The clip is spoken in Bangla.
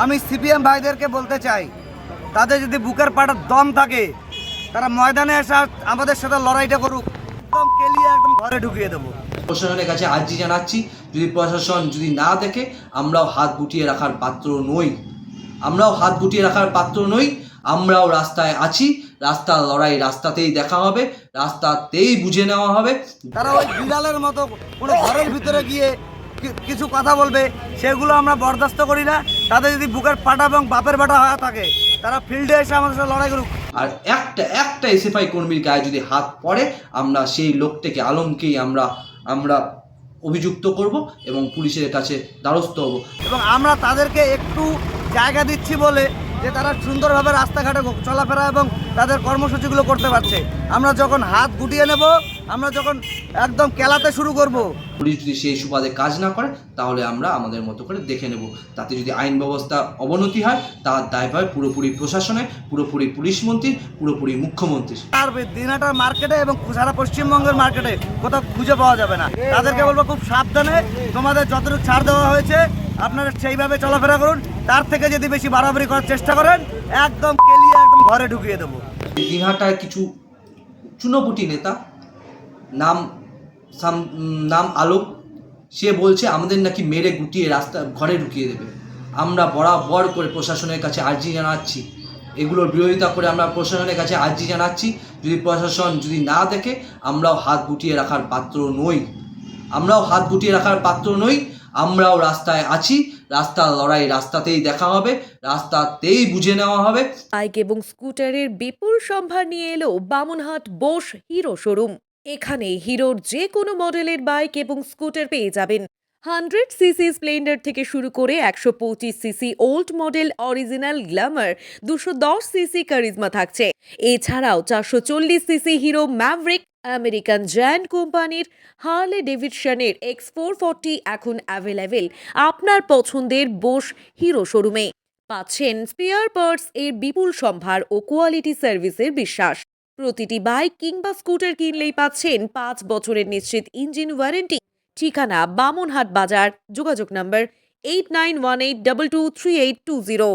আমি সিপিএম ভাইদেরকে বলতে চাই তাদের যদি বুকের পাটার দম থাকে তারা ময়দানে এসে আমাদের সাথে লড়াইটা করুক। একদম কেলিয়ে একদম ঘরে ঢুকিয়ে দেবো। প্রশাসনের কাছে আর্জি জানাচ্ছি যদি প্রশাসন যদি না দেখে আমরাও হাত গুটিয়ে রাখার পাত্র নই। আমরাও হাত গুটিয়ে রাখার পাত্র নই আমরাও রাস্তায় আছি রাস্তার লড়াই রাস্তাতেই দেখা হবে রাস্তাতেই বুঝে নেওয়া হবে। তারা ওই বিড়ালের মতো কোনো ঘরের ভিতরে গিয়ে কিছু কথা বলবে সেগুলো আমরা বরদাস্ত করি না। তাদের যদি বুকের পাটা এবং বাপের বাটা হয়ে থাকে তারা ফিল্ডে এসে আমাদের সাথে লড়াই করুক। আর একটা একটা এসএফআই কর্মীর গায়ে যদি হাত পড়ে আমরা সেই লোকটাকে আলমকেই আমরা আমরা অভিযুক্ত করব এবং পুলিশের কাছে দ্বারস্থ হব। এবং আমরা তাদেরকে একটু জায়গা দিচ্ছি বলে যে তারা সুন্দরভাবে রাস্তাঘাটে চলাফেরা এবং তাদের কর্মসূচিগুলো করতে পারছে। আমরা যখন হাত গুটিয়ে নেব আমরা যখন একদম কেলাতে শুরু করব। পুলিশ যদি সেই সুবাদে কাজ না করে তাহলে আমরা আমাদের মতো করে দেখে নেব। তাতে যদি আইন ব্যবস্থা অবনতি হয় তার দায়ভার পুরোপুরি প্রশাসনে পুরোপুরি পুলিশ মন্ত্রী পুরোপুরি মুখ্যমন্ত্রী আর দিনাটার মার্কেটে এবং সারা পশ্চিমবঙ্গের মার্কেটে কোথাও খুঁজে পাওয়া যাবে না। তাদেরকে বলব খুব সাবধানে তোমাদের যতটুকু ছাড় দেওয়া হয়েছে আপনারা সেইভাবে চলাফেরা করুন। তার থেকে যদি বেশি বাড়াবাড়ি করার চেষ্টা করেন একদম কেলিয়ে একদম ঘরে ঢুকিয়ে দেবো। দিনহাটার কিছু চুনোপুটি নেতা নাম সাম নাম আলোক সে বলছে, আমাদের নাকি মেরে গুটিয়ে রাস্তা, ঘরে ঢুকিয়ে দেবে। আমরা বরাবর করে প্রশাসনের কাছে আর্জি জানাচ্ছি। এগুলোর বিরোধিতা করে আমরা প্রশাসনের কাছে আর্জি জানাচ্ছি। যদি প্রশাসন যদি না দেখে, আমরাও হাত গুটিয়ে রাখার পাত্র নই। আমরাও হাত গুটিয়ে রাখার পাত্র নই। আমরাও রাস্তায় আছি। রাস্তার লড়াই রাস্তাতেই দেখা হবে। রাস্তাতেই বুঝে নেওয়া হবে। বাইক এবং স্কুটারের বিপুল সম্ভার নিয়ে এলো বামুনহাট বোস হিরো শোরুম। এখানে হিরোর যে কোনো মডেলের বাইক এবং স্কুটার পেয়ে যাবেন। হান্ড্রেড সিসি স্প্লেন্ডার থেকে শুরু করে একশো পঁচিশ CC old model, original, glamour, দুশো দশ সিসি কারিজমা থাকছে। এছাড়াও চারশো চল্লিশ CC Hero Maverick, American giant কোম্পানির হার্লে ডেভিডসনের এক্স ফোর ফোরটি এখন অ্যাভেলেবেল, আপনার পছন্দের বোস হিরো শোরুমে। পাচ্ছেন স্পেয়ার পার্টস এর বিপুল সম্ভার ও কোয়ালিটি সার্ভিসের বিশ্বাস। প্রতিটি বাইক কিংবা স্কুটার কিনলেই পাচ্ছেন পাঁচ বছরের নিশ্চিত ইঞ্জিন ওয়ারেন্টি। ঠিকানা বামনহাট বাজার, যোগাযোগ number eight nine one eight double two three eight two zero.